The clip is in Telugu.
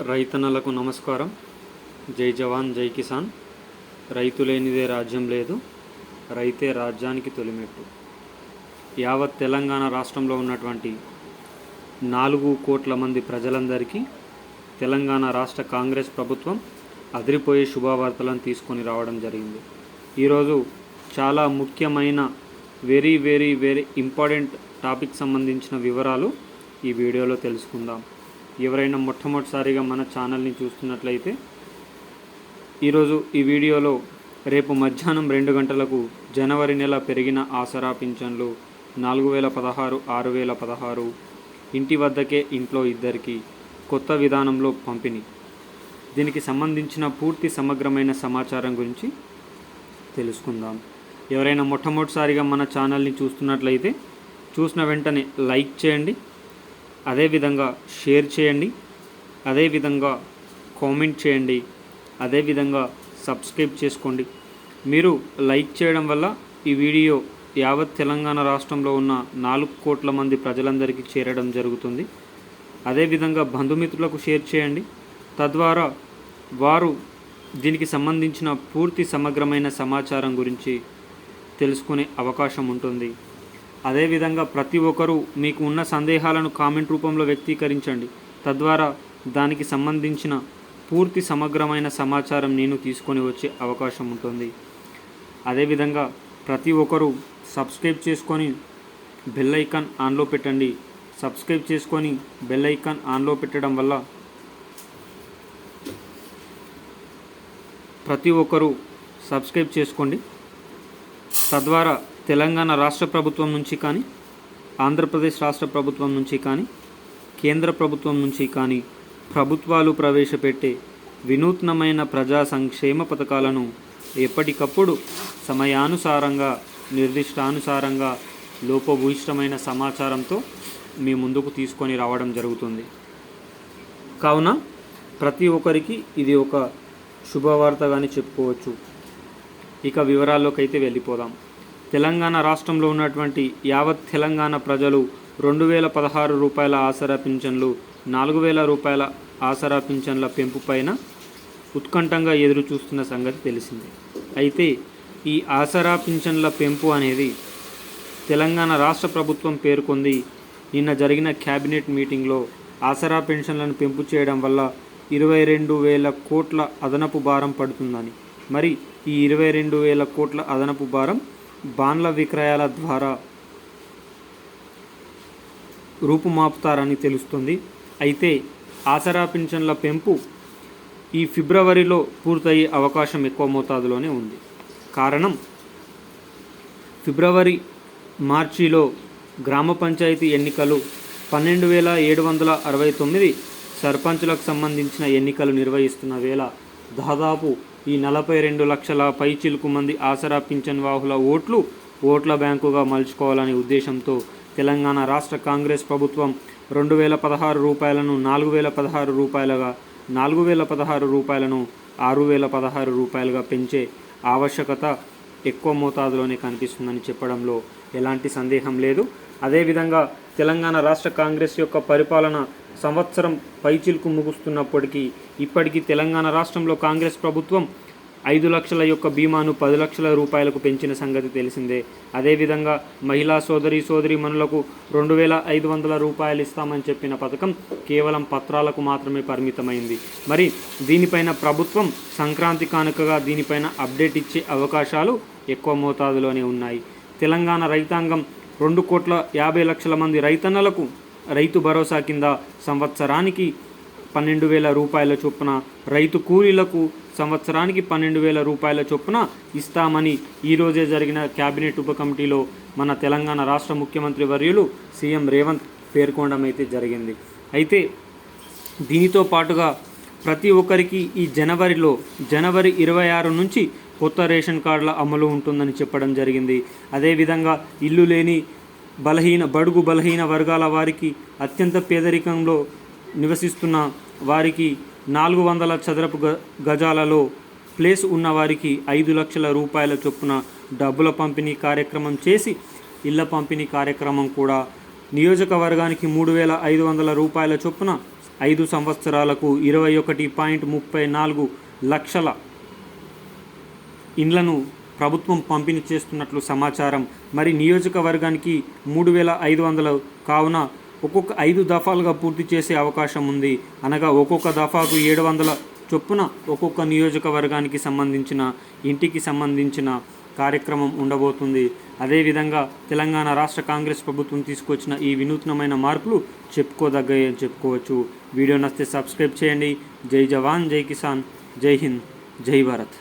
రైతన్నలకు నమస్కారం. జై జవాన్ జై కిసాన్. రైతు లేనిదే రాజ్యం లేదు. రైతే రాజ్యానికి తొలిమెట్టు. యావత్ తెలంగాణ రాష్ట్రంలో ఉన్నటువంటి నాలుగు కోట్ల మంది ప్రజలందరికీ తెలంగాణ రాష్ట్ర కాంగ్రెస్ ప్రభుత్వం అదిరిపోయే శుభవార్తలను తీసుకొని రావడం జరిగింది. ఈరోజు చాలా ముఖ్యమైన very very very important topic సంబంధించిన వివరాలు ఈ వీడియోలో తెలుసుకుందాం. ఎవరైనా మొట్టమొదటిసారిగా మన ఛానల్ని చూస్తున్నట్లయితే ఈరోజు ఈ వీడియోలో రేపు మధ్యాహ్నం రెండు గంటలకు జనవరి నెల పెరిగిన ఆసరా పింఛన్లు నాలుగు వేల పదహారు ఆరు వేల పదహారు ఇంటి వద్దకే ఇంట్లో ఇద్దరికి కొత్త విధానంలో పంపిణీ. దీనికి సంబంధించిన పూర్తి సమగ్రమైన సమాచారం గురించి తెలుసుకుందాం. ఎవరైనా మొట్టమొదటిసారిగా మన ఛానల్ని చూస్తున్నట్లయితే చూసిన వెంటనే లైక్ చేయండి అదేవిధంగా షేర్ చేయండి అదేవిధంగా కామెంట్ చేయండి అదేవిధంగా సబ్స్క్రైబ్ చేసుకోండి. మీరు లైక్ చేయడం వల్ల ఈ వీడియో యావత్ తెలంగాణ రాష్ట్రంలో ఉన్న నాలుగు కోట్ల మంది ప్రజలందరికీ చేరడం జరుగుతుంది. అదేవిధంగా బంధుమిత్రులకు షేర్ చేయండి. తద్వారా వారు దీనికి సంబంధించిన పూర్తి సమగ్రమైన సమాచారం గురించి తెలుసుకునే అవకాశం ఉంటుంది. అదేవిధంగా ప్రతి ఒక్కరూ మీకు ఉన్న సందేహాలను కామెంట్ రూపంలో వ్యక్తీకరించండి. తద్వారా దానికి సంబంధించిన పూర్తి సమగ్రమైన సమాచారం నేను తీసుకొని వచ్చే అవకాశం ఉంటుంది. అదేవిధంగా ప్రతి ఒక్కరూ సబ్స్క్రైబ్ చేసుకొని బెల్ ఐకాన్ ఆన్లో పెట్టండి. సబ్స్క్రైబ్ చేసుకొని బెల్ ఐకాన్ ఆన్లో పెట్టడం వల్ల ప్రతి ఒక్కరూ సబ్స్క్రైబ్ చేసుకోండి. తద్వారా తెలంగాణ రాష్ట్ర ప్రభుత్వం నుంచి కానీ ఆంధ్రప్రదేశ్ రాష్ట్ర ప్రభుత్వం నుంచి కానీ కేంద్ర ప్రభుత్వం నుంచి కానీ ప్రభుత్వాలు ప్రవేశపెట్టే వినూత్నమైన ప్రజా సంక్షేమ పథకాలను ఎప్పటికప్పుడు సమయానుసారంగా నిర్దిష్టానుసారంగా లోపభూయిష్టమైన సమాచారంతో మీ ముందుకు తీసుకొని రావడం జరుగుతుంది. కావున ప్రతి ఒక్కరికి ఇది ఒక శుభవార్తగానే చెప్పుకోవచ్చు. ఇక వివరాల్లోకి అయితే వెళ్ళిపోదాం. తెలంగాణ రాష్ట్రంలో ఉన్నటువంటి యావత్ తెలంగాణ ప్రజలు రెండు వేల పదహారు రూపాయల ఆసరా పింఛన్లు నాలుగు వేల రూపాయల ఆసరా పింఛన్ల పెంపు పైన ఉత్కంఠంగా ఎదురు చూస్తున్న సంగతి తెలిసింది. అయితే ఈ ఆసరా పింఛన్ల పెంపు అనేది తెలంగాణ రాష్ట్ర ప్రభుత్వం పేర్కొంది. నిన్న జరిగిన క్యాబినెట్ మీటింగ్లో ఆసరా పెన్షన్లను పెంపు చేయడం వల్ల ఇరవై రెండు వేల కోట్ల అదనపు భారం పడుతుందని. మరి ఈ ఇరవై రెండు వేల కోట్ల అదనపు భారం బాండ్ల విక్రయాల ద్వారా రూపుమాపుతారని తెలుస్తుంది. అయితే ఆసరా పింఛన్ల పెంపు ఈ ఫిబ్రవరిలో పూర్తయ్యే అవకాశం ఎక్కువ మోతాదులోనే ఉంది. కారణం ఫిబ్రవరి మార్చిలో గ్రామ పంచాయతీ ఎన్నికలు పన్నెండు వేల ఏడు వందల అరవై తొమ్మిది సర్పంచులకు సంబంధించిన ఎన్నికలు నిర్వహిస్తున్న వేళ దాదాపు ఈ నలభై రెండు లక్షల పైచిలుకు మంది ఆసరా పింఛన్ వాహుల ఓట్లు ఓట్ల బ్యాంకుగా మలుచుకోవాలనే ఉద్దేశంతో తెలంగాణ రాష్ట్ర కాంగ్రెస్ ప్రభుత్వం రెండు వేల పదహారు రూపాయలను నాలుగు వేల పదహారు రూపాయలుగా నాలుగు వేల పదహారు రూపాయలను ఆరు వేల పదహారు రూపాయలుగా పెంచే ఆవశ్యకత ఎక్కువ మోతాదులోనే కనిపిస్తుందని చెప్పడంలో ఎలాంటి సందేహం లేదు. అదేవిధంగా తెలంగాణ రాష్ట్ర కాంగ్రెస్ యొక్క పరిపాలన సంవత్సరం పైచిల్కు ముగుస్తున్నప్పటికీ ఇప్పటికీ తెలంగాణ రాష్ట్రంలో కాంగ్రెస్ ప్రభుత్వం ఐదు లక్షల యొక్క బీమాను పది లక్షల రూపాయలకు పెంచిన సంగతి తెలిసిందే. అదేవిధంగా మహిళా సోదరి సోదరి మనులకు రెండు వేల ఐదు వందల రూపాయలు ఇస్తామని చెప్పిన పథకం కేవలం పత్రాలకు మాత్రమే పరిమితమైంది. మరి దీనిపైన ప్రభుత్వం సంక్రాంతి కానుకగా దీనిపైన అప్డేట్ ఇచ్చే అవకాశాలు ఎక్కువ మోతాదులోనే ఉన్నాయి. తెలంగాణ రైతాంగం రెండు కోట్ల యాభై లక్షల మంది రైతన్నలకు రైతు భరోసా కింద సంవత్సరానికి పన్నెండు వేల రూపాయల చొప్పున రైతు కూలీలకు సంవత్సరానికి పన్నెండు వేల రూపాయల చొప్పున ఇస్తామని ఈరోజే జరిగిన క్యాబినెట్ ఉప కమిటీలో మన తెలంగాణ రాష్ట్ర ముఖ్యమంత్రి వర్యులు సీఎం రేవంత్ పేర్కొనడం అయితే జరిగింది. అయితే దీనితో పాటుగా ప్రతి ఒక్కరికి ఈ జనవరిలో జనవరి ఇరవై ఆరు నుంచి కొత్త రేషన్ కార్డుల అమలు ఉంటుందని చెప్పడం జరిగింది. అదేవిధంగా ఇల్లు లేని బలహీన బడుగు బలహీన వర్గాల వారికి అత్యంత పేదరికంలో నివసిస్తున్న వారికి నాలుగు వందల చదరపు గ గజాలలో ప్లేస్ ఉన్న వారికి ఐదు లక్షల రూపాయల చొప్పున డబ్బుల పంపిణీ కార్యక్రమం చేసి ఇళ్ళ పంపిణీ కార్యక్రమం కూడా నియోజకవర్గానికి మూడు వేల ఐదు వందల రూపాయల చొప్పున ఐదు సంవత్సరాలకు ఇరవై ఒకటి పాయింట్ ముప్పై నాలుగు లక్షల ఇండ్లను ప్రభుత్వం పంపిణీ చేస్తున్నట్లు సమాచారం. మరి నియోజకవర్గానికి మూడు వేల ఐదు వందలు కావున ఒక్కొక్క ఐదు దఫాలుగా పూర్తి చేసే అవకాశం ఉంది. అనగా ఒక్కొక్క దఫాకు ఏడు వందల చొప్పున ఒక్కొక్క నియోజకవర్గానికి సంబంధించిన ఇంటికి సంబంధించిన కార్యక్రమం ఉండబోతుంది. అదేవిధంగా తెలంగాణ రాష్ట్ర కాంగ్రెస్ ప్రభుత్వం తీసుకొచ్చిన ఈ వినూత్నమైన మార్పులు చెప్పుకోదగ్గవి అని చెప్పుకోవచ్చు. వీడియో నచ్చితే సబ్స్క్రైబ్ చేయండి. జై జవాన్ జై కిసాన్ జై హింద్ జై భారత్.